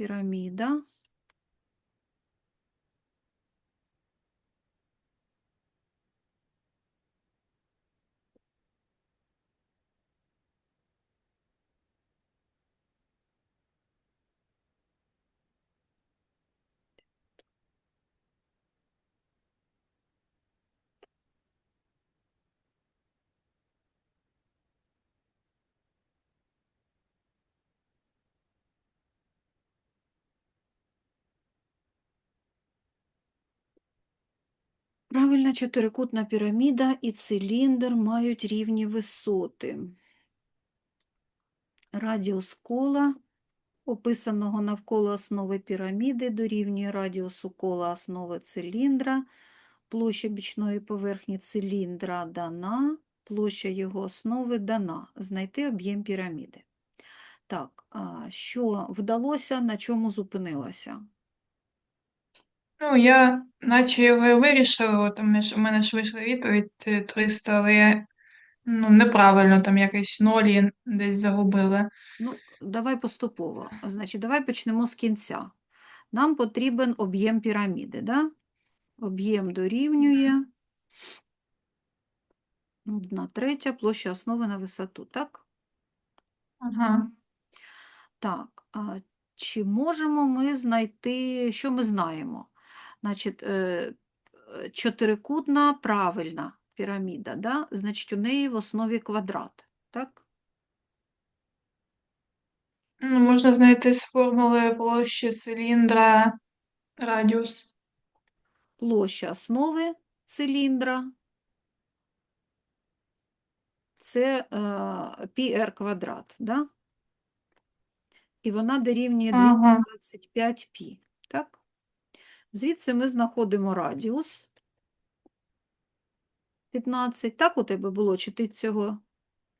піраміда. Правильно, чотирикутна піраміда і циліндр мають рівні висоти. Радіус кола, описаного навколо основи піраміди, дорівнює радіусу кола основи циліндра. Площа бічної поверхні циліндра дана, площа його основи дана. Знайти об'єм піраміди. Так, що вдалося, на чому зупинилася? Ну, я наче його і вирішила, от у мене ж, вийшла відповідь е, 300, але я ну, неправильно там якісь нолі десь загубила. Ну, давай поступово. Значить, давай почнемо з кінця. Нам потрібен об'єм піраміди, да? Об'єм дорівнює 1 третя площа основи на висоту, так? Ага. Так, а чи можемо ми знайти, що ми знаємо? Значить, е, е, чотирикутна правильна піраміда, да? Значить, у неї в основі квадрат, так? Ну, можна знайти з формули площі циліндра радіус. Площа основи циліндра це πr квадрат, да? і вона дорівнює Ага. 225 π. Так? Звідси ми знаходимо радіус 15. Так у тебе було? Чи ти цього?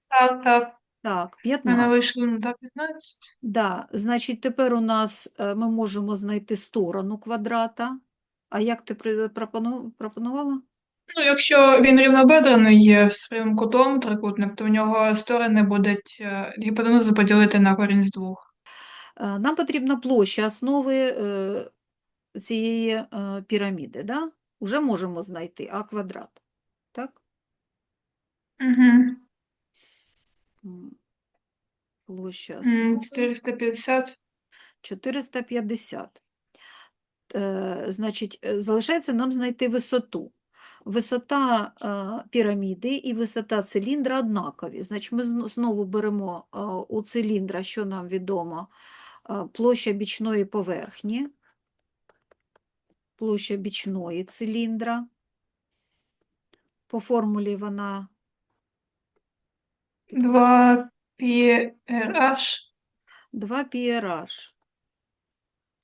Так, так. Так, У мене 15. вийшло ну, так, 15. Да, значить, тепер у нас е, ми можемо знайти сторону квадрата. А як ти при- пропону- пропонувала? Ну, якщо він рівнобедрений є в своїм кутом трикутник, то в нього сторони будуть е, гіпотенузу поділити на корінь з двох. Е, Нам потрібна площа основи е, цієї е, піраміди. Да? Уже можемо знайти а квадрат. Так? Угу. Площа 450. 450. Е, Значить, залишається нам знайти висоту. Висота е, піраміди і висота циліндра однакові. Значить, ми знову беремо е, у циліндра, що нам відомо, е, площа бічної поверхні, площа бічної циліндра. По формулі вона 2 PRH. 2 πRH.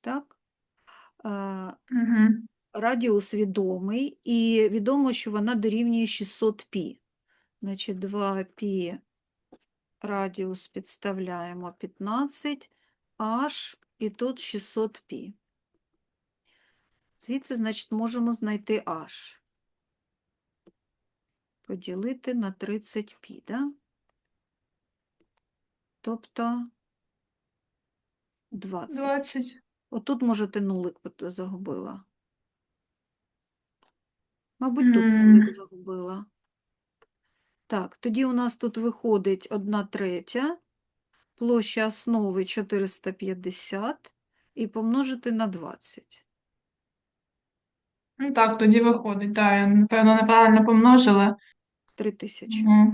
Так? Е, Угу. радіус відомий, і відомо, що вона дорівнює 600 π. Значить, 2 π радіус підставляємо 15, h і тут 600 π. Звідси, значить, можемо знайти h. Поділити на 30 π, да? Тобто 20. 20. Отут, може, ти нулик загубила. Мабуть, тут М. нулик загубила. Так, тоді у нас тут виходить 1 третя, площа основи 450 і помножити на 20. Ну так, тоді виходить. Так, я, напевно, неправильно помножила. 3000. Угу.